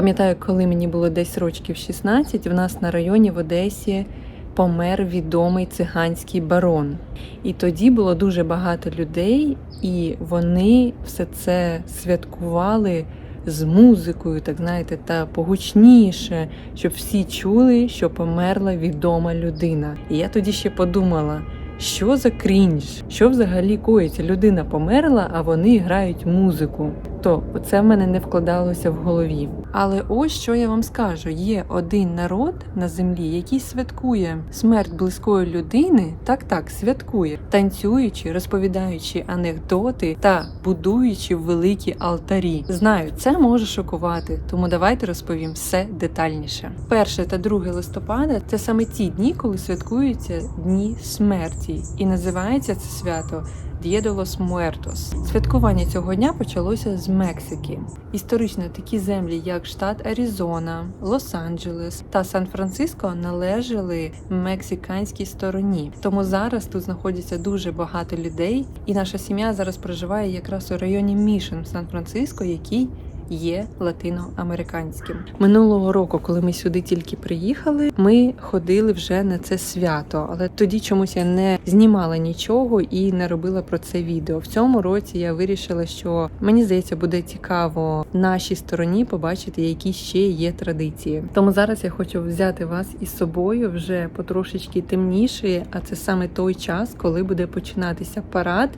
Пам'ятаю, коли мені було десь років 16, в нас на районі в Одесі помер відомий циганський барон. І тоді було дуже багато людей, і вони все це святкували з музикою, так знаєте, та погучніше, щоб всі чули, що померла відома людина. І я тоді ще подумала. Що за крінж? Що взагалі коїться? Людина померла, а вони грають музику. То це в мене не вкладалося в голові. Але ось що я вам скажу: є один народ на землі, який святкує смерть близької людини, так так святкує, танцюючи, розповідаючи анекдоти та будуючи великі алтарі. Знаю, це може шокувати, тому давайте розповім все детальніше. Перше та 2 листопада це саме ті дні, коли святкуються дні смерті, і називається це свято. Dia де лос Муертос. Святкування цього дня почалося з Мексики. Історично такі землі, як штат Аризона, Лос-Анджелес та Сан-Франциско, належали мексиканській стороні. Тому зараз тут знаходиться дуже багато людей, і наша сім'я зараз проживає якраз у районі Мішен в Сан-Франциско, який є латиноамериканським. Минулого року, коли ми сюди тільки приїхали, ми ходили вже на це свято, але тоді чомусь я не знімала нічого і не робила про це відео. В цьому році я вирішила, що мені здається буде цікаво нашій стороні побачити, які ще є традиції. Тому зараз я хочу взяти вас із собою вже потрошечки темніше, а це саме той час, коли буде починатися парад.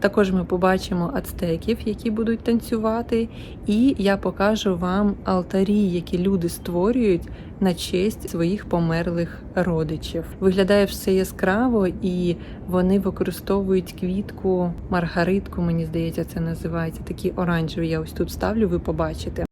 Також ми побачимо ацтеків, які будуть танцювати, і я покажу вам алтарі, які люди створюють на честь своїх померлих родичів. Виглядає все яскраво, і вони використовують квітку, маргаритку, мені здається, це називається. Такі оранжеві. Я ось тут ставлю, ви побачите.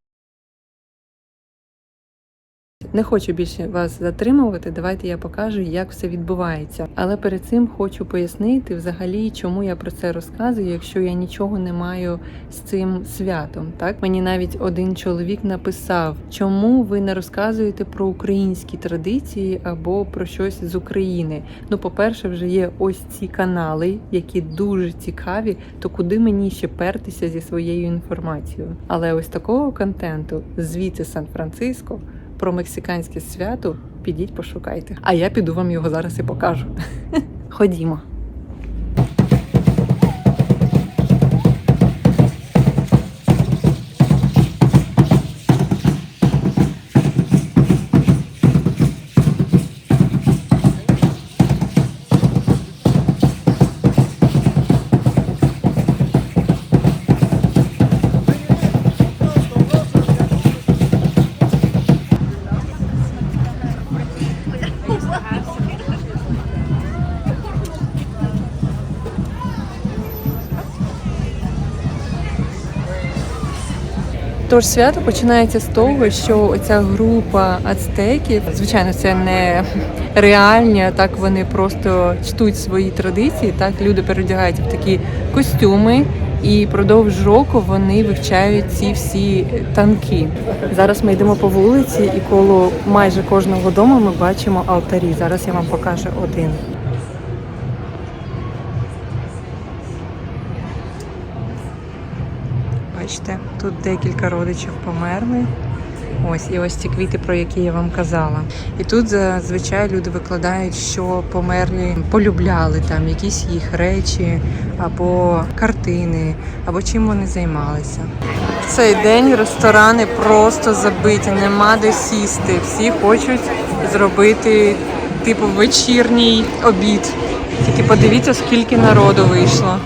Не хочу більше вас затримувати. Давайте я покажу, як все відбувається. Але перед цим хочу пояснити взагалі, чому я про це розказую, якщо я нічого не маю з цим святом. Так мені навіть один чоловік написав, чому ви не розказуєте про українські традиції або про щось з України. Ну, по-перше, вже є ось ці канали, які дуже цікаві. То куди мені ще пертися зі своєю інформацією? Але ось такого контенту звідси Сан-Франциско про мексиканське свято підіть пошукайте. А я піду вам його зараз і покажу. Ходімо. Тож свято починається з того, що оця група ацтеків, звичайно, це не реальні, а так вони просто чтуть свої традиції. Так люди передягаються в такі костюми, і продовж року вони вивчають ці всі танки. Зараз ми йдемо по вулиці, і коло майже кожного дому ми бачимо алтарі. Зараз я вам покажу один. Бачите, тут декілька родичів померли. Ось і ось ці квіти, про які я вам казала. І тут зазвичай люди викладають, що померлі полюбляли там якісь їх речі, або картини, або чим вони займалися. В цей день ресторани просто забиті, нема де сісти. Всі хочуть зробити типу вечірній обід. Тільки подивіться, скільки народу вийшло.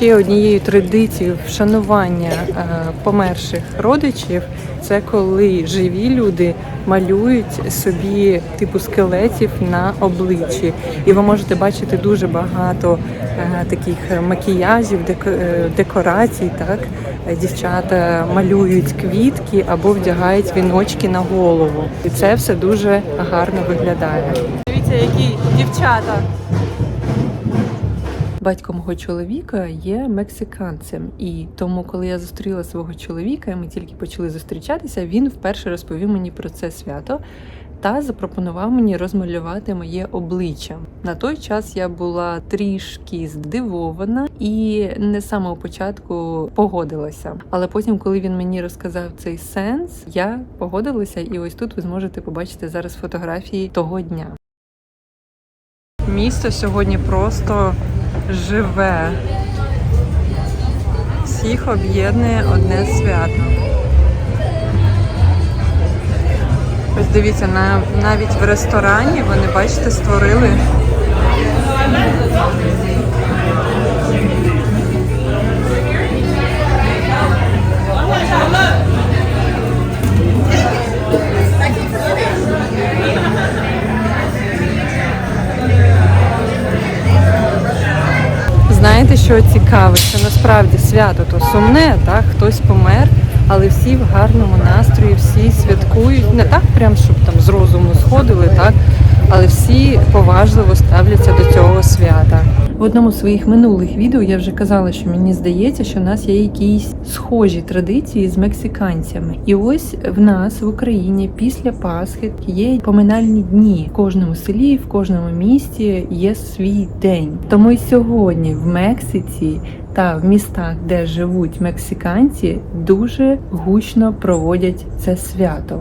Ще однією традицією вшанування е, померших родичів це коли живі люди малюють собі типу скелетів на обличчі, і ви можете бачити дуже багато е, таких макіяжів, е, декорацій. Так дівчата малюють квітки або вдягають віночки на голову, і це все дуже гарно виглядає. Дивіться, які дівчата. Батько мого чоловіка є мексиканцем, і тому, коли я зустріла свого чоловіка, і ми тільки почали зустрічатися, він вперше розповів мені про це свято. та запропонував мені розмалювати моє обличчя. На той час я була трішки здивована і не з самого початку погодилася. Але потім, коли він мені розказав цей сенс, я погодилася, і ось тут ви зможете побачити зараз фотографії того дня. Місто сьогодні просто живе. Всіх об'єднує одне свято. Ось дивіться, на, навіть в ресторані вони, бачите, створили. Знаєте, що цікаве, що насправді свято то сумне, так? Хтось помер, але всі в гарному настрої, всі святкують. Не так прям, щоб там з розуму сходили, так? Але всі поважливо ставляться до цього свята. В одному з своїх минулих відео я вже казала, що мені здається, що в нас є якісь схожі традиції з мексиканцями. І ось в нас в Україні після Пасхи є поминальні дні. В кожному селі, в кожному місті є свій день. Тому і сьогодні в Мексиці та в містах, де живуть мексиканці, дуже гучно проводять це свято.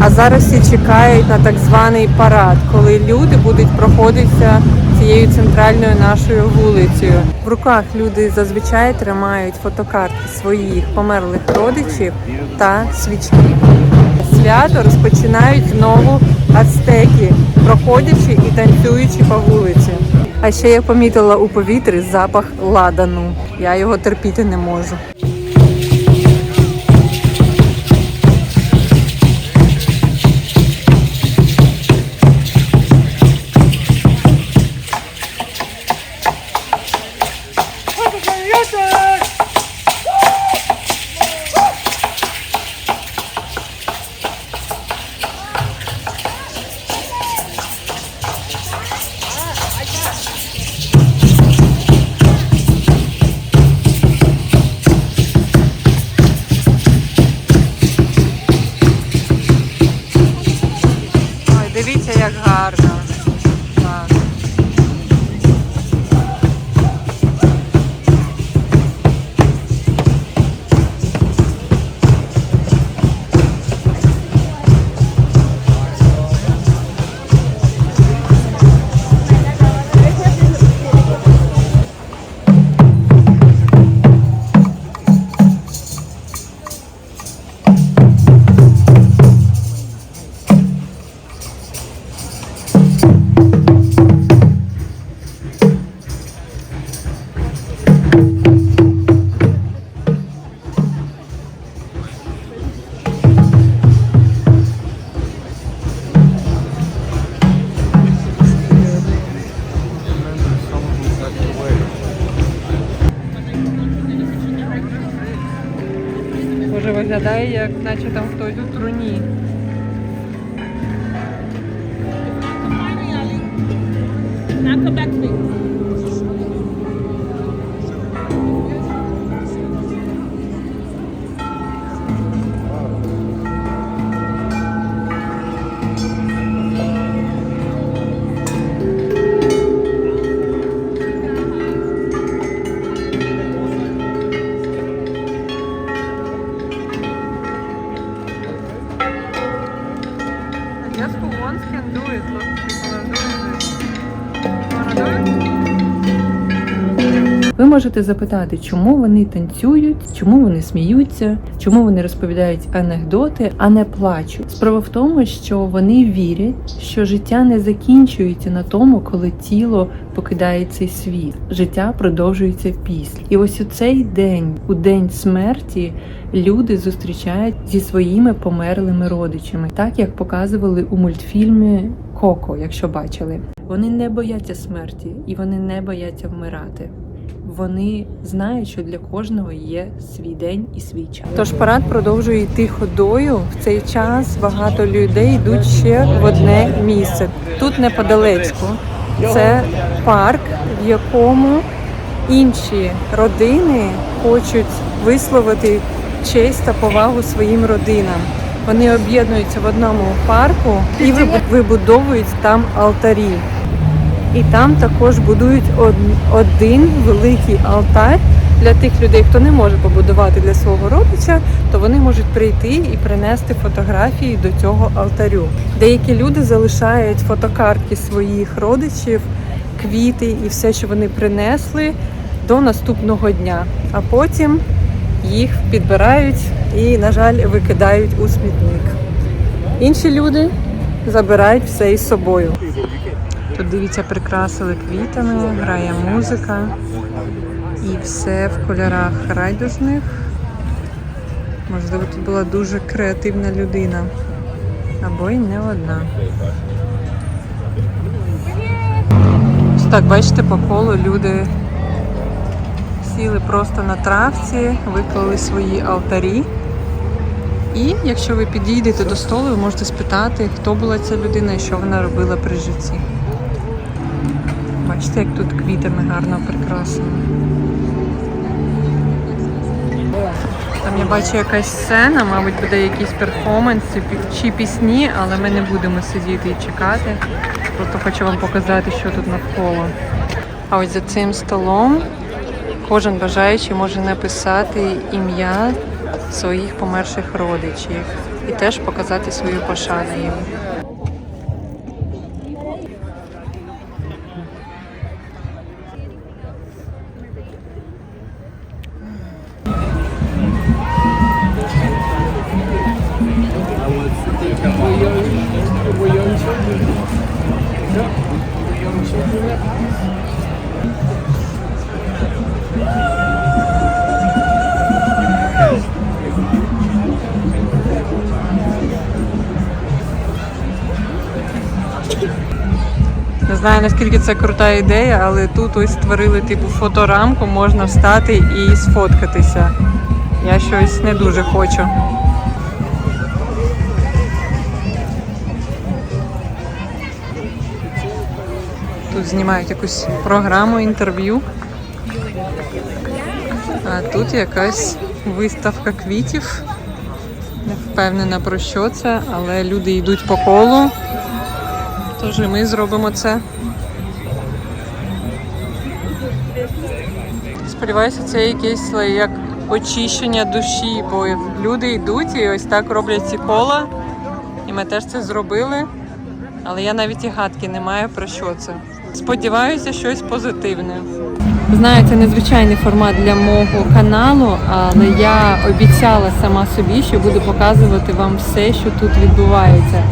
А зараз всі чекають на так званий парад, коли люди будуть проходитися цією центральною нашою вулицею. В руках люди зазвичай тримають фотокартки своїх померлих родичів та свічки. Свято розпочинають знову ацтеки, проходячи і танцюючи по вулиці. А ще я помітила у повітрі запах ладану. Я його терпіти не можу. Thank you. Може як наче там хтось у труні. Now come back to можете запитати, чому вони танцюють, чому вони сміються, чому вони розповідають анекдоти, а не плачуть. Справа в тому, що вони вірять, що життя не закінчується на тому, коли тіло покидає цей світ. Життя продовжується після. І ось у цей день, у день смерті, люди зустрічають зі своїми померлими родичами, так як показували у мультфільмі Коко, якщо бачили. Вони не бояться смерті і вони не бояться вмирати. Вони знають, що для кожного є свій день і свій час. Тож парад продовжує йти ходою. В цей час багато людей йдуть ще в одне місце. Тут неподалечку. Це парк, в якому інші родини хочуть висловити честь та повагу своїм родинам. Вони об'єднуються в одному парку і вибудовують там алтарі. І там також будують один великий алтар для тих людей, хто не може побудувати для свого родича, то вони можуть прийти і принести фотографії до цього алтарю. Деякі люди залишають фотокартки своїх родичів, квіти і все, що вони принесли до наступного дня. А потім їх підбирають і, на жаль, викидають у смітник. Інші люди забирають все із собою. Тут дивіться, прикрасили квітами, грає музика і все в кольорах райдужних. Можливо, тут була дуже креативна людина. Або й не одна. Ось так, бачите, по колу люди сіли просто на травці, виклали свої алтарі. І якщо ви підійдете до столу, ви можете спитати, хто була ця людина і що вона робила при житті. Бачите, як тут квітами гарно прикрасено. Там я бачу якась сцена, мабуть, буде якийсь перформанс чи пісні, але ми не будемо сидіти і чекати. Просто хочу вам показати, що тут навколо. А ось за цим столом кожен бажаючий може написати ім'я своїх померших родичів і теж показати свою пошану їм. Знаю наскільки це крута ідея, але тут ось створили типу фоторамку, можна встати і сфоткатися. Я щось не дуже хочу. Тут знімають якусь програму інтерв'ю. А тут якась виставка квітів. Не впевнена про що це, але люди йдуть по колу. Тож і ми зробимо це. Сподіваюся, це якесь як очищення душі, бо люди йдуть і ось так роблять ці кола. І ми теж це зробили. Але я навіть і гадки не маю про що це. Сподіваюся, щось позитивне. Знаю, це незвичайний формат для мого каналу, але я обіцяла сама собі, що буду показувати вам все, що тут відбувається,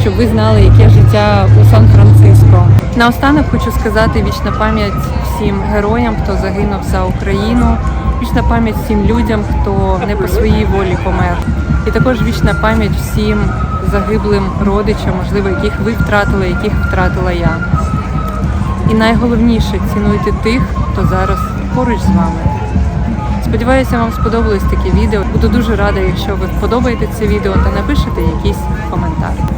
щоб ви знали, яке життя у Сан-Франциско. Наостанок хочу сказати вічна пам'ять всім героям, хто загинув за Україну, вічна пам'ять всім людям, хто не по своїй волі помер. І також вічна пам'ять всім загиблим родичам, можливо, яких ви втратили, яких втратила я. І найголовніше цінуйте тих, хто зараз поруч з вами. Сподіваюся, вам сподобалось таке відео. Буду дуже рада, якщо ви вподобаєте це відео та напишете якийсь коментар.